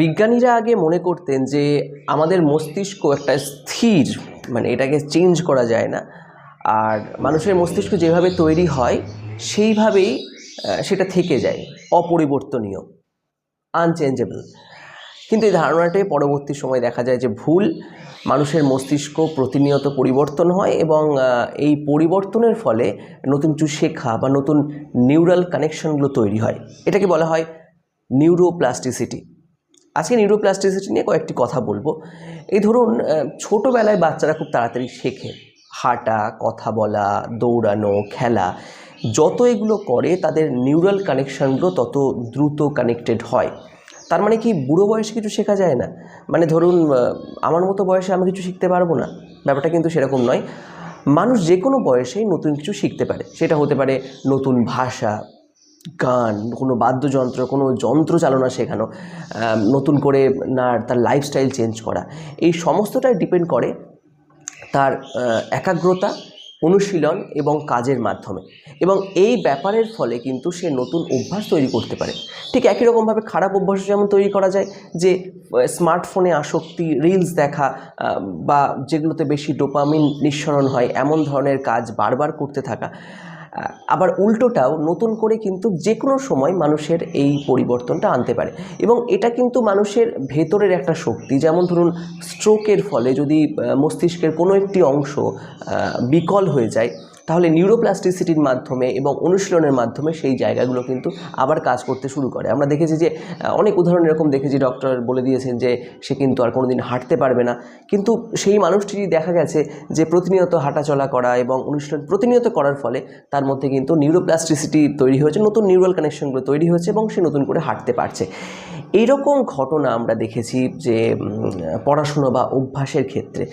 বিজ্ঞানীরা আগে মনে করতেন যে আমাদের মস্তিষ্ক একটা স্থির মানে এটাকে চেঞ্জ করা যায় না। আর মানুষের মস্তিষ্ক যেভাবে তৈরি হয়, সেইভাবেই সেটা থেকে যায়, অপরিবর্তনীয় আনচেঞ্জেবল কিন্তু এই ধারণাটাই পরবর্তী সময় দেখা যায় যে ভুল, মানুষের মস্তিষ্ক প্রতিনিয়ত পরিবর্তন হয় এবং এই পরিবর্তনের ফলে নতুন কিছু শেখা বা নতুন নিউরাল কানেকশনগুলো তৈরি হয়। এটাকে বলা হয় নিউরোপ্লাস্টিসিটি আজকে নিউরোপ্লাস্টিসিটি নিয়ে কয়েকটি কথা বলব। এই ধরুন ছোটোবেলায় বাচ্চারা খুব তাড়াতাড়ি শেখে। হাঁটা, কথা বলা, দৌড়ানো, খেলা, যত এগুলো করে তাদের নিউরাল কানেকশনগুলো তত দ্রুত কানেক্টেড হয়। তার মানে কি, বুড়ো বয়সে কিছু শেখা যায় না? মানে ধরুন আমার মতো বয়সে আমি কিছু শিখতে পারব না? ব্যাপারটা কিন্তু সেরকম নয়। মানুষ যে কোনো বয়সেই নতুন কিছু শিখতে পারে। সেটা হতে পারে নতুন ভাষা গান, কোনো বাদ্যযন্ত্র, কোনো যন্ত্র চালনা শেখানো নতুন করে না তার লাইফস্টাইল চেঞ্জ করা, এই সমস্তটাই ডিপেন্ড করে তার একাগ্রতা, অনুশীলন এবং কাজের মাধ্যমে। এবং এই ব্যাপারের ফলে কিন্তু সে নতুন অভ্যাস তৈরি করতে পারে। ঠিক একই রকমভাবে খারাপ অভ্যাস যেমন তৈরি করা যায় যে স্মার্টফোনে আসক্তি রিলস দেখা বা যেগুলোতে বেশি ডোপামিন নিঃসরণ হয়, এমন ধরনের কাজ বারবার করতে থাকা আবার উল্টোটাও নতুন করে কিন্তু যে কোনো সময় মানুষের এই পরিবর্তনটা আনতে পারে। এবং এটা কিন্তু মানুষের ভেতরের একটা শক্তি। যেমন ধরুন স্ট্রোকের ফলে যদি মস্তিষ্কের কোনো একটি অংশ বিকল হয়ে যায় তাহলে নিউরোপ্লাস্টিসিটির মাধ্যমে এবং অনুশীলনের মাধ্যমে সেই জায়গাগুলো কিন্তু আবার কাজ করতে শুরু করে। আমরা দেখেছি যে অনেক উদাহরণ এরকম দেখেছি ডক্টর বলে দিয়েছেন যে, সে কিন্তু আর কোনোদিন হাঁটতে পারবে না। কিন্তু সেই মানুষটি দেখা গেছে যে, প্রতিনিয়ত হাঁটাচলা করা এবং অনুশীলন প্রতিনিয়ত করার ফলে তার মধ্যে কিন্তু নিউরোপ্লাস্টিসিটি তৈরি হয়েছে, নতুন নিউরাল কানেকশনগুলো তৈরি হয়েছে এবং সে নতুন করে হাঁটতে পারছে। এইরকম ঘটনা আমরা দেখেছি যে পড়াশুনো বা অভ্যাসের ক্ষেত্রে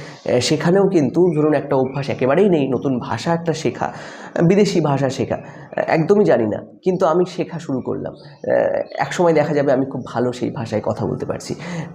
সেখানেও কিন্তু ধরুন একটা অভ্যাস একেবারেই নেই, নতুন ভাষা একটা শেখা, বিদেশি ভাষা শেখা, একদমই জানি না, কিন্তু আমি শেখা শুরু করলাম। একসময় দেখা যাবে আমি খুব ভালো সেই ভাষায় কথা বলতে পারছি,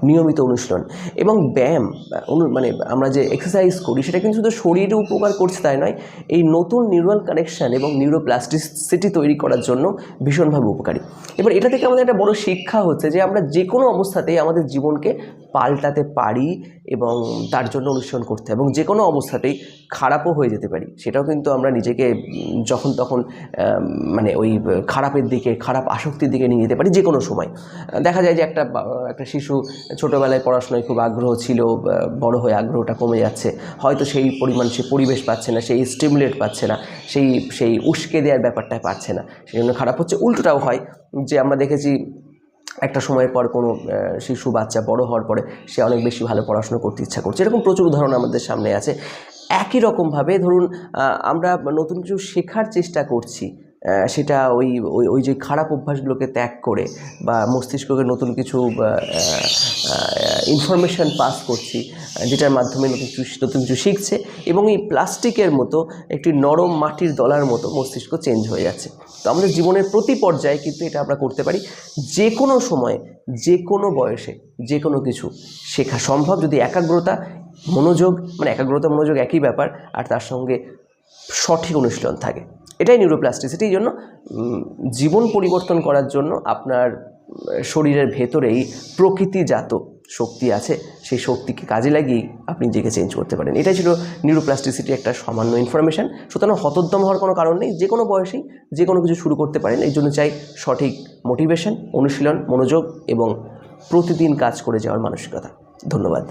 নিয়মিত অনুশীলন। এবং ব্যায়াম অনু মানে আমরা যে এক্সারসাইজ করি, সেটা কিন্তু শুধু শরীরে উপকার করছে তাই নয়, এই নতুন নিউরাল কানেকশান এবং নিউরোপ্লাস্টিসিটি তৈরি করার জন্য ভীষণভাবে উপকারী। এবার এটা থেকে আমাদের একটা বড় শিক্ষা হচ্ছে যে আমরা যে কোনো অবস্থাতেই আমাদের জীবনকে পাল্টাতে পারি এবং তার জন্য অনুসরণ করতে এবং যে কোনো অবস্থাতেই খারাপও হয়ে যেতে পারি। সেটাও কিন্তু আমরা নিজেকে যখন তখন মানে ওই খারাপের দিকে, খারাপ আসক্তির দিকে নিয়ে যেতে পারি যে কোনো সময়। দেখা যায় যে একটা একটা শিশু ছোটোবেলায় পড়াশোনায় খুব আগ্রহ ছিল বড় হয়ে আগ্রহটা কমে যাচ্ছে। হয়তো সেই পরিমাণ সে পরিবেশ পাচ্ছে না, সেই স্টিমুলেট পাচ্ছে না, সেই সেই উস্কে দেওয়ার ব্যাপারটা পাচ্ছে না। সেই জন্য খারাপ হচ্ছে। উল্টোটাও হয় যে আমরা দেখেছি একটা সময় পর কোনো শিশু বাচ্চা বড় হওয়ার পরে সে অনেক বেশি ভালো পড়াশুনো করতে ইচ্ছা করছে। এরকম প্রচুর উদাহরণ আমাদের সামনে আছে। একই রকমভাবে ধরুন আমরা নতুন কিছু শেখার চেষ্টা করছি সেটা ওই ওই ওই যে খারাপ অভ্যাসগুলোকে ত্যাগ করে বা মস্তিষ্ককে নতুন কিছু ইনফরমেশন পাস করছি, যেটার মাধ্যমে নতুন কিছু নতুন কিছু শিখছে এবং এই প্লাস্টিকের মতো একটি নরম মাটির দলার মতো মস্তিষ্ক চেঞ্জ হয়ে যাচ্ছে। তো আমাদের জীবনের প্রতি পর্যায়ে কিন্তু এটা আমরা করতে পারি। যে কোনো সময়ে যে কোনো বয়সে যে কোনো কিছু শেখা সম্ভব। যদি একাগ্রতা, মনোযোগ মানে একাগ্রতা, মনোযোগ একই ব্যাপার, আর তার সঙ্গে সঠিক অনুশীলন থাকে। এটাই নিউরোপ্লাস্টিসিটি এই জন্য জীবন পরিবর্তন করার জন্য আপনার শরীরের ভেতরেই প্রকৃতিজাত শক্তি আছে, সেই শক্তিকে কাজে লাগিয়ে আপনি নিজেকে চেঞ্জ করতে পারেন। এটাই ছিল নিউরোপ্লাস্টিসিটি একটা সামান্য ইনফরমেশন সুতরাং হতোদ্যম হওয়ার কোনো কারণ নেই, যে কোনো বয়সেই যে কোনো কিছু শুরু করতে পারেন। এই জন্য চাই সঠিক মোটিভেশন অনুশীলন, মনোযোগ এবং প্রতিদিন কাজ করে যাওয়ার মানসিকতা। ধন্যবাদ।